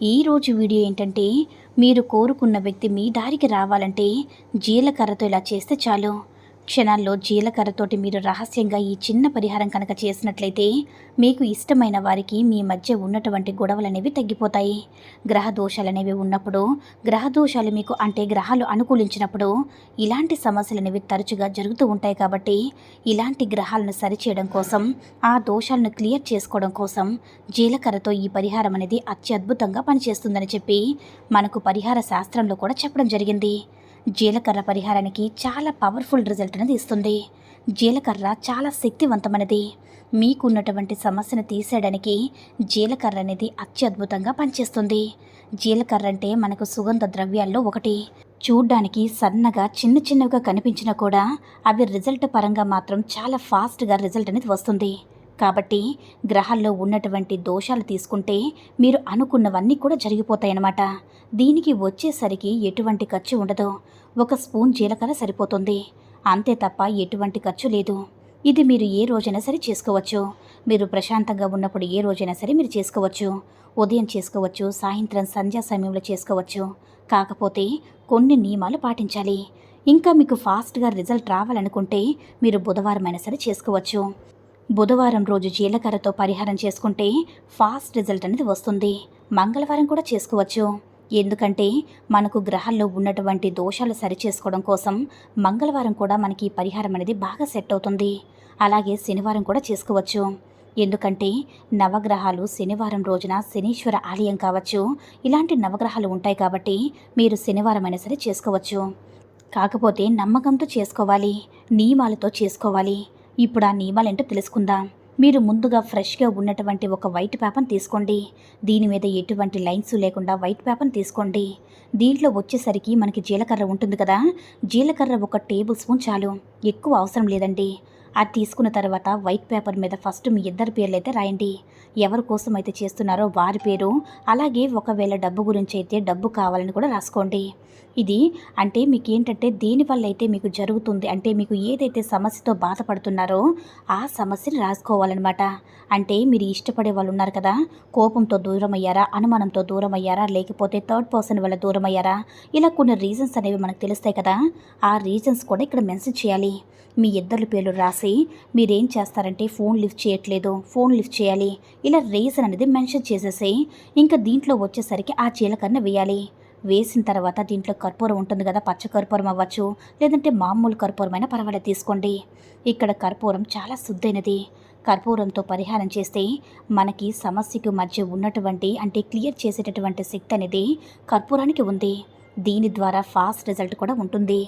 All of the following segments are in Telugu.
ఈరోజు వీడియో ఏంటంటే మీరు కోరుకున్న వ్యక్తి మీ దారికి రావాలంటే జీలకర్రతో ఇలా చేస్తే చాలు. క్షణాల్లో జీలకర్రతోటి మీరు రహస్యంగా ఈ చిన్న పరిహారం కనుక చేసినట్లయితే మీకు ఇష్టమైన వారికి మీ మధ్య ఉన్నటువంటి గొడవలు అనేవి తగ్గిపోతాయి. గ్రహ దోషాలు అనేవి ఉన్నప్పుడు గ్రహ దోషాలు మీకు అంటే గ్రహాలు అనుకూలించినప్పుడు ఇలాంటి సమస్యలు అనేవి తరచుగా జరుగుతూ ఉంటాయి కాబట్టి ఇలాంటి గ్రహాలను సరిచేయడం కోసం ఆ దోషాలను క్లియర్ చేసుకోవడం కోసం జీలకర్రతో ఈ పరిహారం అనేది అత్యద్భుతంగా పనిచేస్తుందని చెప్పి మనకు పరిహార శాస్త్రంలో కూడా చెప్పడం జరిగింది. జీలకర్ర పరిహారానికి చాలా పవర్ఫుల్ రిజల్ట్ అనేది ఇస్తుంది. జీలకర్ర చాలా శక్తివంతమైనది. మీకున్నటువంటి సమస్యను తీసేయడానికి జీలకర్ర అనేది అత్యద్భుతంగా పనిచేస్తుంది. జీలకర్ర అంటే మనకు సుగంధ ద్రవ్యాల్లో ఒకటి. చూడ్డానికి సన్నగా చిన్న చిన్నగా కనిపించినా కూడా అవి రిజల్ట్ పరంగా మాత్రం చాలా ఫాస్ట్గా రిజల్ట్ అనేది వస్తుంది. కాబట్టి గ్రహాల్లో ఉన్నటువంటి దోషాలు తీసుకుంటే మీరు అనుకున్నవన్నీ కూడా జరిగిపోతాయన్నమాట. దీనికి వచ్చేసరికి ఎటువంటి ఖర్చు ఉండదు. ఒక స్పూన్ జీలకర్ర సరిపోతుంది. అంతే తప్ప ఎటువంటి ఖర్చు లేదు. ఇది మీరు ఏ రోజైనా సరే చేసుకోవచ్చు. మీరు ప్రశాంతంగా ఉన్నప్పుడు ఏ రోజైనా సరే మీరు చేసుకోవచ్చు. ఉదయం చేసుకోవచ్చు సాయంత్రం సంధ్యా సమయంలో చేసుకోవచ్చు. కాకపోతే కొన్ని నియమాలు పాటించాలి. ఇంకా మీకు ఫాస్ట్గా రిజల్ట్ రావాలనుకుంటే మీరు బుధవారం అయినా సరే చేసుకోవచ్చు. బుధవారం రోజు జీలకర్రతో పరిహారం చేసుకుంటే ఫాస్ట్ రిజల్ట్ అనేది వస్తుంది. మంగళవారం కూడా చేసుకోవచ్చు. ఎందుకంటే మనకు గ్రహాల్లో ఉన్నటువంటి దోషాలు సరిచేసుకోవడం కోసం మంగళవారం కూడా మనకి పరిహారం అనేది బాగా సెట్ అవుతుంది. అలాగే శనివారం కూడా చేసుకోవచ్చు. ఎందుకంటే నవగ్రహాలు శనివారం రోజున శనీశ్వర ఆలయం కావచ్చు. ఇలాంటి నవగ్రహాలు ఉంటాయి కాబట్టి మీరు శనివారం అయినా సరే చేసుకోవచ్చు. కాకపోతే నమ్మకంతో చేసుకోవాలి. నియమాలతో చేసుకోవాలి. ఇప్పుడు ఆ నియమాలేంటో తెలుసుకుందాం. మీరు ముందుగా ఫ్రెష్గా ఉన్నటువంటి ఒక వైట్ పేపర్ని తీసుకోండి. దీని మీద ఎటువంటి లైన్స్ లేకుండా వైట్ పేపర్ని తీసుకోండి. దీంట్లో వచ్చేసరికి మనకి జీలకర్ర ఉంటుంది కదా. జీలకర్ర ఒక టేబుల్ స్పూన్ చాలు. ఎక్కువ అవసరం లేదండి. అది తీసుకున్న తర్వాత వైట్ పేపర్ మీద ఫస్ట్ మీ ఇద్దరు పేర్లు అయితే రాయండి. ఎవరి కోసం అయితే చేస్తున్నారో వారి పేరు అలాగే ఒకవేళ డబ్బు గురించి అయితే డబ్బు కావాలని కూడా రాసుకోండి. ఇది అంటే మీకు ఏంటంటే దేనివల్ల అయితే మీకు జరుగుతుంది. అంటే మీకు ఏదైతే సమస్యతో బాధపడుతున్నారో ఆ సమస్యని రాసుకోవాలన్నమాట. అంటే మీరు ఇష్టపడే వాళ్ళు ఉన్నారు కదా కోపంతో దూరం అయ్యారా అనుమానంతో దూరం అయ్యారా లేకపోతే థర్డ్ పర్సన్ వల్ల దూరం అయ్యారా ఇలా కొన్ని రీజన్స్ అనేవి మనకు తెలుస్తాయి కదా. ఆ రీజన్స్ కూడా ఇక్కడ మెన్షన్ చేయాలి. మీ ఇద్దరు పేర్లు రాసి మీరేం చేస్తారంటే ఫోన్ లిఫ్ట్ చేయట్లేదు ఫోన్ లిఫ్ట్ చేయాలి. ఇలా రీజన్ అనేది మెన్షన్ చేసేసి ఇంకా దీంట్లో వచ్చేసరికి ఆ చీలకన్న వేయాలి. వేసిన తర్వాత దీంట్లో కర్పూరం ఉంటుంది కదా పచ్చ కర్పూరం అవ్వచ్చు లేదంటే మామూలు కర్పూరమైనా పర్వాలేదు తీసుకోండి. ఇక్కడ కర్పూరం చాలా శుద్ధైనది. కర్పూరంతో పరిహారం చేస్తే మనకి సమస్యకు మధ్య ఉన్నటువంటి అంటే క్లియర్ చేసేటటువంటి శక్తి అనేది కర్పూరానికి ఉంది. దీని ద్వారా ఫాస్ట్ రిజల్ట్ కూడా ఉంటుంది.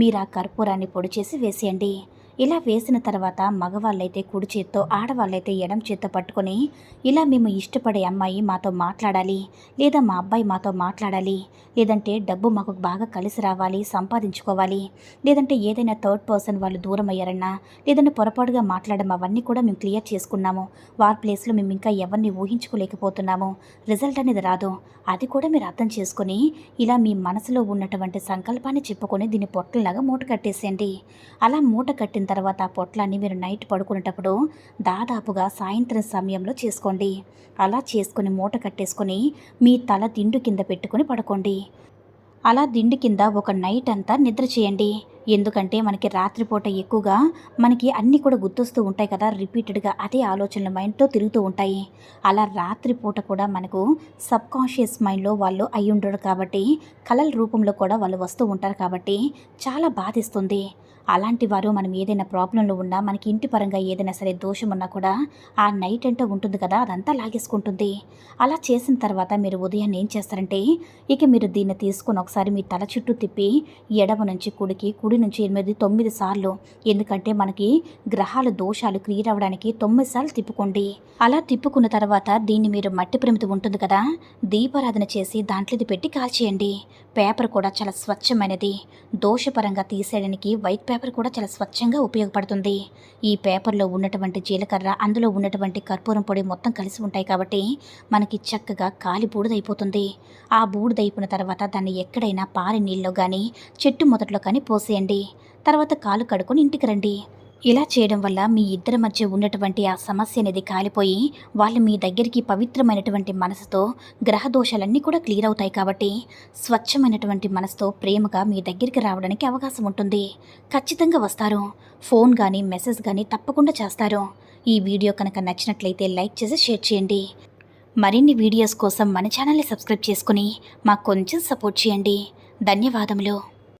మీరు ఆ కర్పూరాన్ని పొడి చేసి వేసేయండి. ఇలా వేసిన తర్వాత మగవాళ్ళైతే కుడి చేత్తో ఆడవాళ్ళైతే ఎడం చేత్తో పట్టుకొని ఇలా మేము ఇష్టపడే అమ్మాయి మాతో మాట్లాడాలి లేదా మా అబ్బాయి మాతో మాట్లాడాలి లేదంటే డబ్బు మాకు బాగా కలిసి రావాలి సంపాదించుకోవాలి లేదంటే ఏదైనా థర్డ్ పర్సన్ వాళ్ళు దూరం అయ్యారన్నా లేదంటే పొరపాటుగా మాట్లాడడం అవన్నీ కూడా మేము క్లియర్ చేసుకున్నాము. వారి ప్లేస్లో మేము ఇంకా ఎవరిని ఊహించుకోలేకపోతున్నాము. రిజల్ట్ అనేది రాదు. అది కూడా మీరు అర్థం చేసుకొని ఇలా మీ మనసులో ఉన్నటువంటి సంకల్పాన్ని చెప్పుకొని దీన్ని పొట్టలాగా మూట కట్టేసేయండి. అలా మూట కట్టిన తర్వాత ఆ పొట్లాన్ని మీరు నైట్ పడుకునేటప్పుడు దాదాపుగా సాయంత్రం సమయంలో చేసుకోండి. అలా చేసుకొని మూట కట్టేసుకొని మీ తల దిండు కింద పెట్టుకుని పడుకోండి. అలా దిండు కింద ఒక నైట్ అంతా నిద్ర చేయండి. ఎందుకంటే మనకి రాత్రిపూట ఎక్కువగా మనకి అన్నీ కూడా గుర్తొస్తూ ఉంటాయి కదా రిపీటెడ్గా అదే ఆలోచనలు మైండ్తో తిరుగుతూ ఉంటాయి. అలా రాత్రిపూట కూడా మనకు సబ్కాన్షియస్ మైండ్లో వాళ్ళు అయి ఉండరు కాబట్టి కళల రూపంలో కూడా వాళ్ళు వస్తూ ఉంటారు కాబట్టి చాలా బాధిస్తుంది. అలాంటి వారు మనం ఏదైనా ప్రాబ్లంలో ఉన్నా మనకి ఇంటి పరంగా ఏదైనా సరే దోషం ఉన్నా కూడా ఆ నైట్ అంటే ఉంటుంది కదా అదంతా లాగేసుకుంటుంది. అలా చేసిన తర్వాత మీరు ఉదయాన్నే ఏం చేస్తారంటే ఇక మీరు దీన్ని తీసుకొని ఒకసారి మీ తల చుట్టూ తిప్పి ఎడమ నుంచి కుడికి కుడి నుంచి ఎనిమిది తొమ్మిది సార్లు. ఎందుకంటే మనకి గ్రహాల దోషాలు క్లియర్ అవ్వడానికి తొమ్మిది సార్లు తిప్పుకోండి. అలా తిప్పుకున్న తర్వాత దీన్ని మీరు మట్టి ప్రమితి ఉంటుంది కదా దీపారాధన చేసి దాంట్లో ఇది పెట్టి కాల్చేయండి. పేపర్ కూడా చాలా స్వచ్ఛమైనది. దోషపరంగా తీసేయడానికి వైట్ పేపర్ కూడా చాలా స్వచ్ఛంగా ఉపయోగపడుతుంది. ఈ పేపర్లో ఉన్నటువంటి జీలకర్ర అందులో ఉన్నటువంటి కర్పూరం పొడి మొత్తం కలిసి ఉంటాయి కాబట్టి మనకి చక్కగా కాలి బూడిదైపోతుంది. ఆ బూడిదైపోయిన తర్వాత దాన్ని ఎక్కడైనా పారి నీళ్ళలో కానీ చెట్టు మొదట్లో కానీ పోసేయండి. తర్వాత కాలు కడుకొని ఇంటికి రండి. ఇలా చేయడం వల్ల మీ ఇద్దరి మధ్య ఉన్నటువంటి ఆ సమస్య అనేది కాలిపోయి వాళ్ళు మీ దగ్గరికి పవిత్రమైనటువంటి మనసుతో గ్రహ దోషాలన్నీ కూడా క్లియర్ అవుతాయి కాబట్టి స్వచ్ఛమైనటువంటి మనసుతో ప్రేమగా మీ దగ్గరికి రావడానికి అవకాశం ఉంటుంది. ఖచ్చితంగా వస్తారు. ఫోన్ కానీ మెసేజ్ కానీ తప్పకుండా చేస్తారు. ఈ వీడియో కనుక నచ్చినట్లయితే లైక్ చేసి షేర్ చేయండి. మరిన్ని వీడియోస్ కోసం మన ఛానల్ని సబ్స్క్రైబ్ చేసుకుని మాకు కొంచెం సపోర్ట్ చేయండి. ధన్యవాదములు.